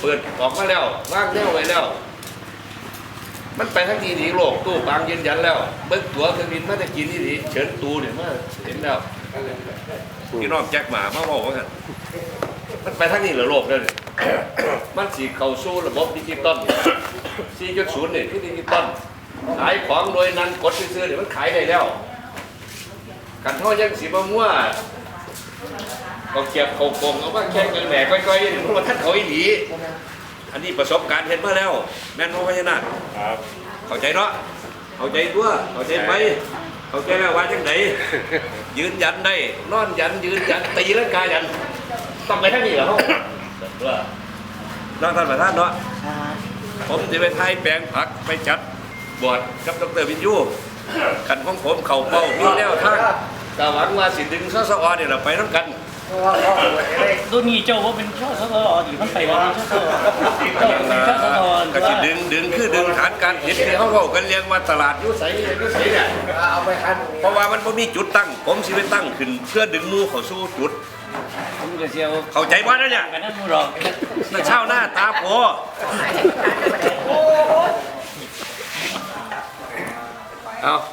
เปิดออกมาแล้วว่างแนวไว้แล้ว มันไปทั้งทีหนีโลกตู้ปางยืนยันแล้ว เบิ้งตัวเครื่องบินมาจะกินนี่ดีเฉินตูเนี่ยมาเห็นแล้วพี่น้องแจ็คหมามาบอกว่ากันมันไปทั้งนี้เหรอโลกเลยมันสีเข้าสู่ระบบดิจิตอล4.0เนี่ยคือดิจิตอลขายของโดยนั้นกดซื้อเนี่ยมันขายได้แล้วกันท่ายังสีมามั่วก็ เก็บเขาโกงเอาว่าแข่งกันแหน่ก้อยๆนี่มันว่าท่านเขาอีหลีอันนี้ประสบการณ์เห็นมาแล้ว แม่นว่าพญานาคครับ เข้าใจเนาะเข้าใจตัวเข้าใจไปเข้าใจแล้วว่าจังไหนยืนยันได้นอนยันยืนยันตีร่างกายยันต้องไปทั้งนี้เหรอเขาว่าน้องท่านประธานเนาะผมจะไปไทยแปลงผักไปจัดบอร์ดกับดรวินยูกันของผมเข่าเป้ามีแนวทาง ก็หวังว่าสิดึงสสอเนี่ยเราไปน้ำกันรุ่นนี้เจ้าว่าเป็นช่อสตอดีมันไปวันนี้ช่อสตอเจ้าเป็นชอสตอก็สิดึงดึงคือดึงฐานการเห็นที่เขาเขากันเรียงว่าตลาดยุสอยุใสเนี่ยเอาไปคันเพราะว่ามันบ่มีจุดตั้ง ผมสิไปตั้งขึ้น เพื่อดึงมูเขาสู่จุดเข้าใจบ่แล้วเนี่ยนั่นมูหรอกนักเช่าหน้าตาโผเอา